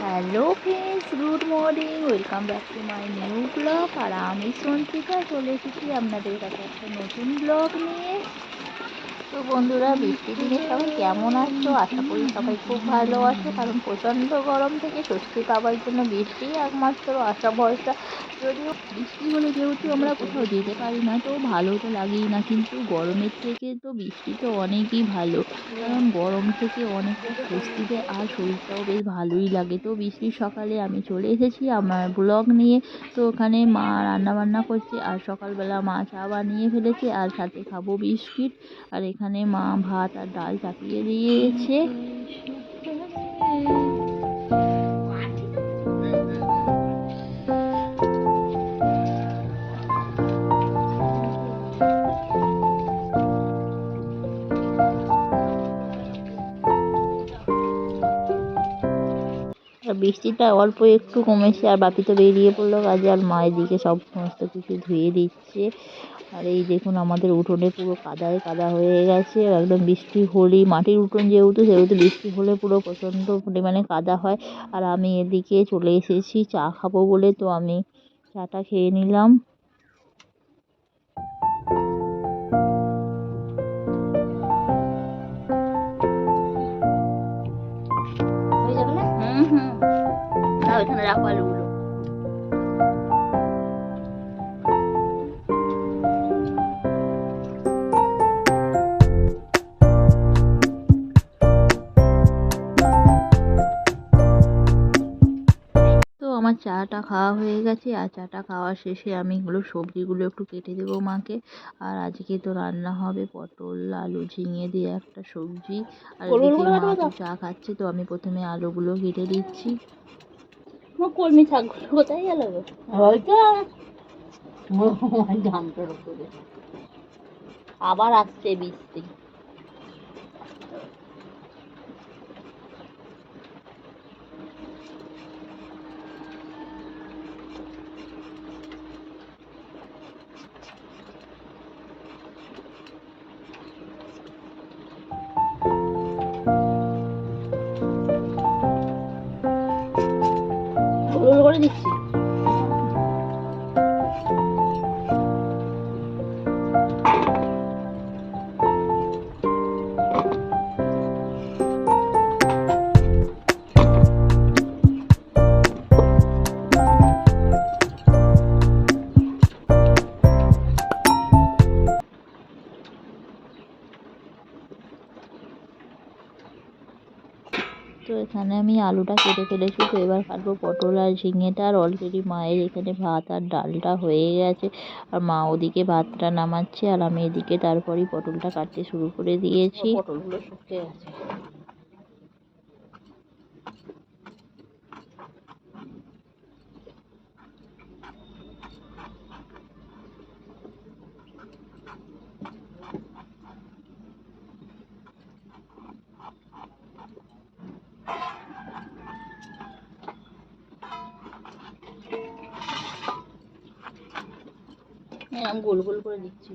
Hello friends good morning welcome back to my new blog আর আমি সন্তিকা চলে এসেছি আপনাদের কাছে একটা নতুন ব্লগ নিয়ে। তো বন্ধুরা বৃষ্টির দিনে সবাই কেমন আছো? আশা করি সবাই খুব ভালো আছে। কারণ প্রচণ্ড গরম থেকে স্বস্তি পাওয়ার জন্য বৃষ্টি একমাত্র আশা ভরসা। যদিও বৃষ্টি হলে যেহেতু আমরা কোথাও যেতে পারি না, তো ভালো তো লাগেই না। কিন্তু গরমের থেকে তো বৃষ্টি তো অনেকই ভালো। কারণ গরম থেকে অনেকটা স্বস্তি দেয় আর শরীরটাও বেশ ভালোই লাগে। তো বৃষ্টির সকালে আমি চলে এসেছি আমার ব্লগ নিয়ে। তো ওখানে মা রান্না বান্না করছে, আর সকালবেলা মা চা বানিয়ে ফেলেছে, আর সাথে খাব বিস্কিট। আর এখানে মা ভাত আর ডাল চাপিয়ে দিয়েছে। আর বৃষ্টিটা অল্প একটু কমেছে, আর বাপি তো বেরিয়ে পড়ল কাজে, আর মা এদিকে সব সমস্ত কিছু ধুয়ে দিচ্ছে। আর এই দেখুন আমাদের উঠোনে পুরো কাদায় কাদা হয়ে গেছে একদম বৃষ্টি হলেই, মাটির উঠোন যেহেতু, সেহেতু বৃষ্টি হলে পুরো প্রচণ্ড পরিমাণে কাদা হয়। আর আমি এদিকে চলে এসেছি, চা খাব বলে, তো আমি চাটা খেয়ে নিলাম। আমার চাটা খাওয়া হয়ে গেছে। আর চাটা খাওয়া শেষে আমি এগুলো সবজিগুলো একটু কেটে দেবো মাকে। আর আজকে তো রান্না হবে পটল আলু ঝিঙে দিয়ে একটা সবজি। আর এদিকে মা তো তো? চা খাচ্ছে তো আমি প্রথমে আলুগুলো কেটে দিচ্ছি। শাকগুলো কোথায় গেল হয়তো আবার আসছে বৃষ্টি। এখানে আমি আলুটা কেটে ফেলেছি তো এবার কাটবো পটল আর ঝিঙেটা আর অলরেডি মায়ের এখানে ভাত আর ডালটা হয়ে গেছে। আর মা ওদিকে ভাতটা নামাচ্ছে আর আমি এদিকে তারপরই পটলটা কাটতে শুরু করে দিয়েছি। পটলগুলো শুকিয়ে গেছে। এরকম গোল গোল করে দিচ্ছি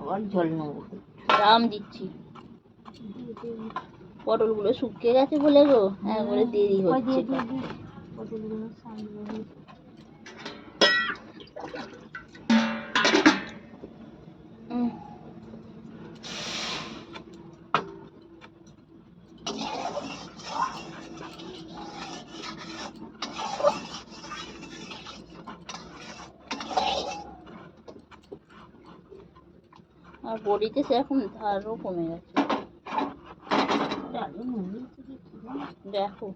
আবার জল নেব। দাম দিচ্ছি। পটলগুলো শুকিয়ে গেছে বলে গো। হ্যাঁ বলে দেরি হচ্ছে। আর বড়িতে সেরকম ধারও কমে গেছে। দেখো।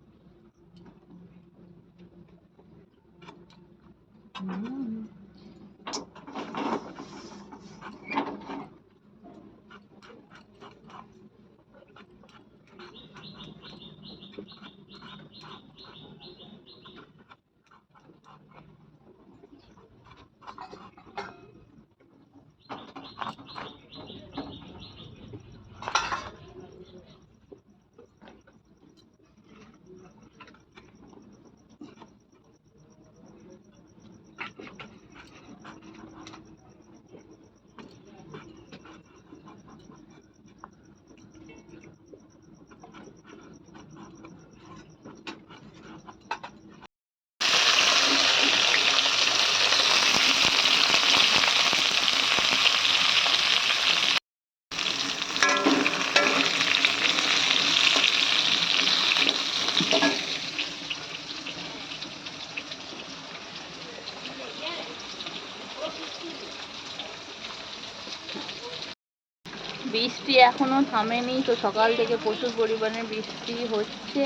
হুম বৃষ্টি এখনও থামেনি, তো সকাল থেকে প্রচুর পরিমাণে বৃষ্টি হচ্ছে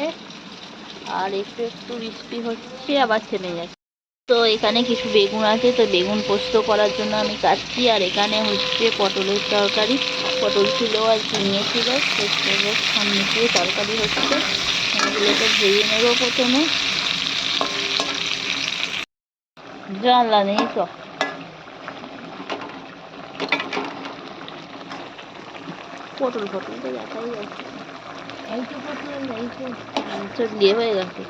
আর একটু একটু বৃষ্টি হচ্ছে, আবার থেমে যাচ্ছে। তো এখানে কিছু বেগুন আছে, তো বেগুন পোস্ত করার জন্য আমি কাটছি, আর এখানে হচ্ছে পটলের তরকারি। পটল ছিল আর ছিল সব মিশিয়ে তরকারি হচ্ছে। এগুলোকে ভেজে নেব প্রথমে। জানলা নেই তো। পটল পটল তো দেখাই যাচ্ছে এই তো পটল এই তো সব ইয়ে হয়ে গেছে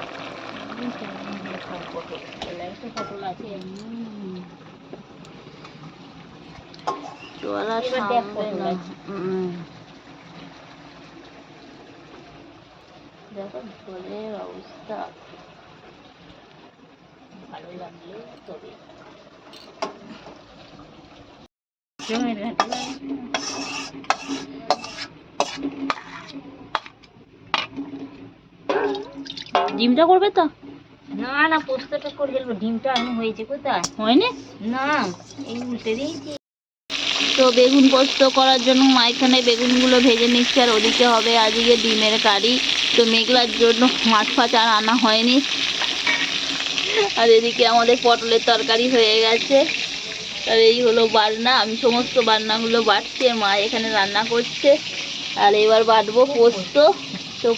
সব পটল এই তো পটল আছে চলা এবার দেখ সামনে পটল না আছে। হুম। দেখো জলের ডিমটা করবে তো? না না পোস্তটা করে ফেলব ডিমটা আমি হয়েছে কোথায়? হয়নি? না এই উল্টে দিয়েছি। তো বেগুন পোস্ত করার জন্য মা এখানে বেগুনগুলো ভেজে নিচ্ছে আর ওদিকে হবে আজকে ডিমের কারি। তো মেঘলার জন্য মাছ ফাছ আর আনা হয়নি। আর এদিকে আমাদের পটলের তরকারি হয়ে গেছে। আর এই হলো বান্না আমি সমস্ত বান্নাগুলো বাটছি আর মা এখানে রান্না করছে। আর এবার বাঁধবো পোস্ত। তো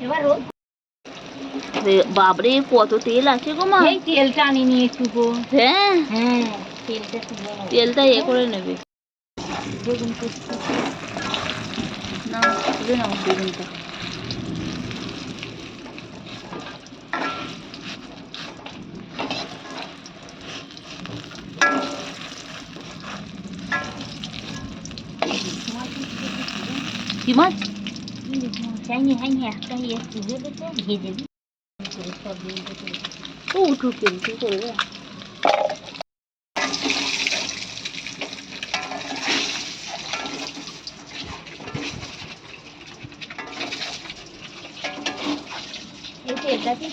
এবার রোদ রে- বাপরে কত তেল আছে গো মা। এই তেলটা আনি নিয়ে একটু গো। হ্যাঁ? হ্যাঁ তেলটা একটু। তেলটা এ করে নেবে। বেগুন না নাও বেগুনটা। কি মাছ? একটা দিতে ভেজে দিই করে দিয়ে দিতে ও উঠু কি করবে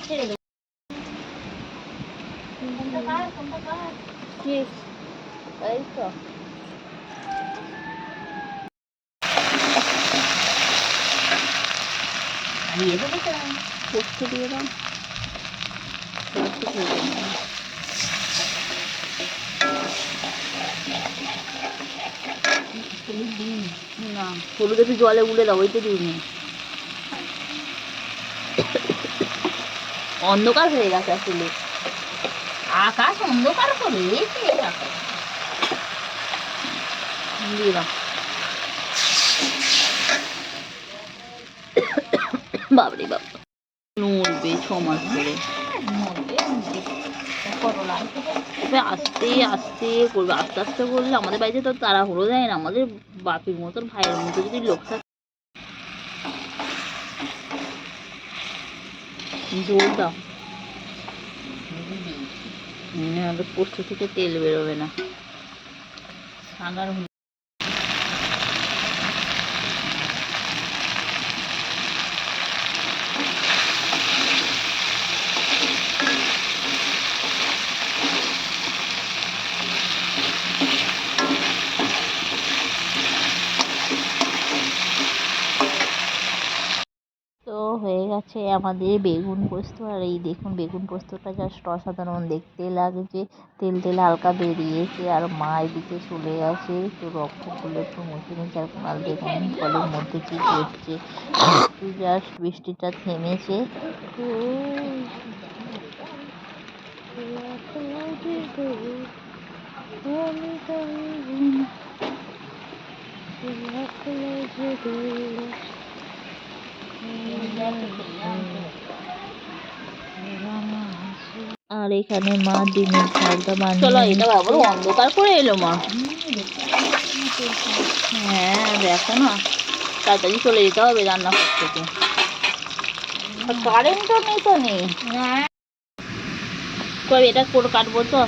ছেড়ে দেবো কোনটা কার কোনটা কার ঠিক এই তো দিয়ে দেবো পোস্ত দিয়ে দাও হলুদ দিই না একটু জলে গুলে দাও, ওইতে দিইনি। অন্ধকার হয়ে গেছে আসলে। আকাশ অন্ধকার করে আকাশ বাবরে বাপ নড়বে ছ মাস ধরে। করলা তবে আস্তে আস্তে করবে, আস্তে আস্তে করলে আমাদের বাড়িতে তো তাড়াহুড়ো দেয় না, আমাদের বাপির মতন ভাইয়ের মতো যদি লোক থাকে। জোর দাও। পোস্ত থেকে তেল বেরোবে না। সাগার হলুদ তো হয়ে গেছে আমাদের বেগুন পোস্ত। আর এই দেখুন, বেগুন পোস্তটা জাস্ট অসাধারণ দেখতে লাগছে। তেল তেল হালকা বেরিয়েছে আর মা এদিকে চলে গেছে। তো রক্তগুলো একটু মুছে নিচ্ছে আর দেখুন কলের মধ্যে কি করছে। জাস্ট বৃষ্টিটা থেমেছে। আর এখানে মা ডিমের ঝালটা চলো এটা আবার অন্ধকার করে এলো মা। হ্যাঁ দেখো না। তাড়াতাড়ি চলে যেতে হবে রান্নাঘর থেকে আর কারেন্টও নেই তো নেই। কবে এটা করে কাটবো তো?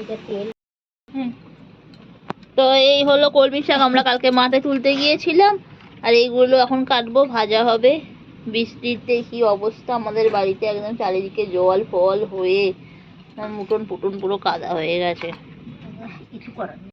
এটা তেল। হুম। তো এই হলো কলমি শাক আমরা কালকে মাঠে তুলতে গিয়েছিলাম আর এইগুলো এখন কাটবো ভাজা হবে। বৃষ্টিতে কি অবস্থা? আমাদের বাড়িতে একদম চারিদিকে জল ফল হয়ে মুটন পুটন পুরো কাদা হয়ে গেছে। কিছু করার নেই।